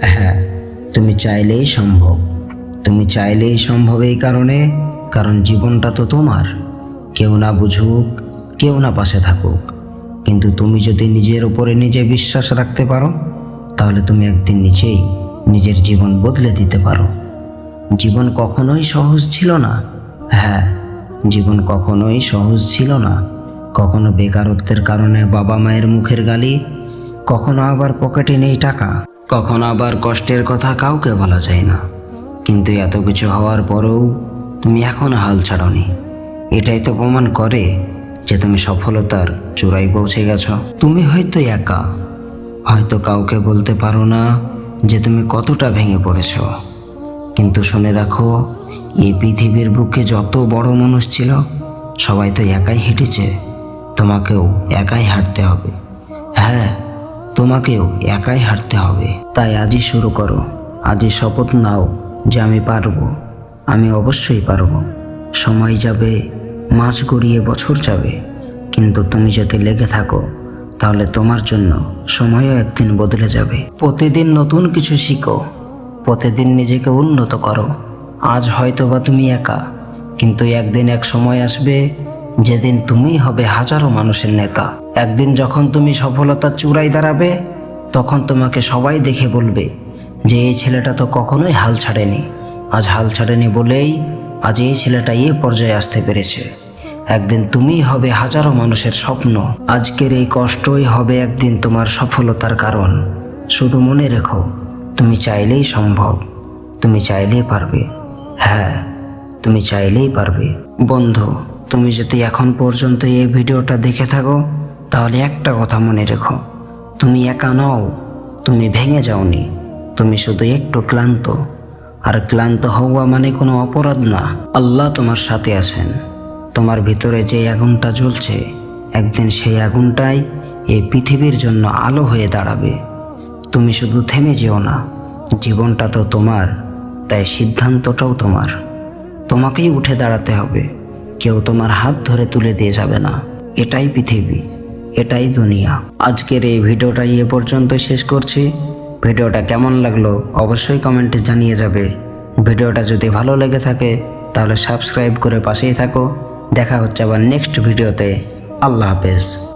হ্যাঁ তুমি চাইলেই সম্ভব। তুমি চাইলেই সম্ভব এই কারণে, কারণ জীবনটা তো তোমার। কেউ না বুঝুক, কেউ না পাশে থাকুক। কিন্তু তুমি যদি নিজের উপরে নিজে বিশ্বাস রাখতে পারো, তাহলে তুমি একদিন নিজেই নিজের জীবন বদলে দিতে পারো। জীবন কখনোই সহজ ছিল না। হ্যাঁ জীবন কখনোই সহজ ছিল না। কখনো বেকারত্বের কারণে বাবা মায়ের মুখের গালি, কখনো আবার পকেটে নেই টাকা, কখনো আবার কষ্টের কথা কাউকে বলা যায় না। কিন্তু এত কিছু হওয়ার পরেও তুমি এখনও হাল ছাড়নি। এটাই তো প্রমাণ করে যে তুমি সফলতার চূড়ায় পৌঁছে গেছ। তুমি হয়তো একা, হয়তো কাউকে বলতে পারো না যে তুমি কতটা ভেঙে পড়েছো। কিন্তু শুনে রাখো এই পৃথিবীর বুকে যত বড় মানুষ ছিল, সবাই তো একাই হেঁটেছে। তোমাকেও একাই হাঁটতে হবে। হ্যাঁ তোমাকেও একাই হাঁটতে হবে। তাই আজই শুরু করো। আজই শপথ নাও যে আমি পারব। আমি অবশ্যই পারব। সময় যাবে, মাস গড়িয়ে বছর যাবে। কিন্তু তুমি যদি লেগে থাকো, তাহলে তোমার জন্য সময়ও একদিন বদলে যাবে। প্রতিদিন নতুন কিছু শিখো। প্রতিদিন নিজেকে উন্নত করো। আজ হয়তো বা তুমি একা, কিন্তু একদিন এক সময় আসবে যেদিন তুমিই হবে হাজারো মানুষের নেতা। একদিন যখন তুমি সফলতার চূড়ায় দাঁড়াবে, তখন তোমাকে সবাই দেখে বলবে যে এই ছেলেটা তো কখনোই হাল ছাড়েনি। আজ হাল ছাড়েনি বলেই আজ এই ছেলেটা এ পর্যায়ে আসতে পেরেছে। একদিন তুমিই হবে হাজারো মানুষের স্বপ্ন। আজকের এই কষ্টই হবে একদিন তোমার সফলতার কারণ। শুধু মনে রেখো, তুমি চাইলেই সম্ভব, তুমি চাইলেই পারবে। হ্যাঁ তুমি চাইলেই পারবে। বন্ধু, তুমি যদি এখন পর্যন্ত এই ভিডিওটা দেখে থাকো, তাহলে একটা কথা মনে রেখো। তুমি একা নও, তুমি ভেঙে যাওনি। তুমি শুধু একটু ক্লান্ত। আর ক্লান্ত হওয়া মানে কোনো অপরাধ না। আল্লাহ তোমার সাথে আছেন। তোমার ভিতরে যে আগুনটা জ্বলছে, একদিন সেই আগুনটাই এই পৃথিবীর জন্য আলো হয়ে দাঁড়াবে। তুমি শুধু থেমে যেও না। জীবনটা তো তোমার। তাই সিদ্ধান্তটাও তোমার। তোমাকেই উঠে দাঁড়াতে হবে। কেউ তোমার হাত ধরে তুলে দিয়ে যাবে না। এটাই পৃথিবী, এটাই দুনিয়া। আজকের এই ভিডিওটা এ পর্যন্ত শেষ করছি। ভিডিওটা কেমন লাগল অবশ্যই কমেন্টে জানিয়ে যাবে। ভিডিওটা যদি ভালো লেগে থাকে, তাহলে সাবস্ক্রাইব করে পাশেই থাকো। দেখা হচ্ছে আবার নেক্সট ভিডিওতে। আল্লাহ হাফেজ।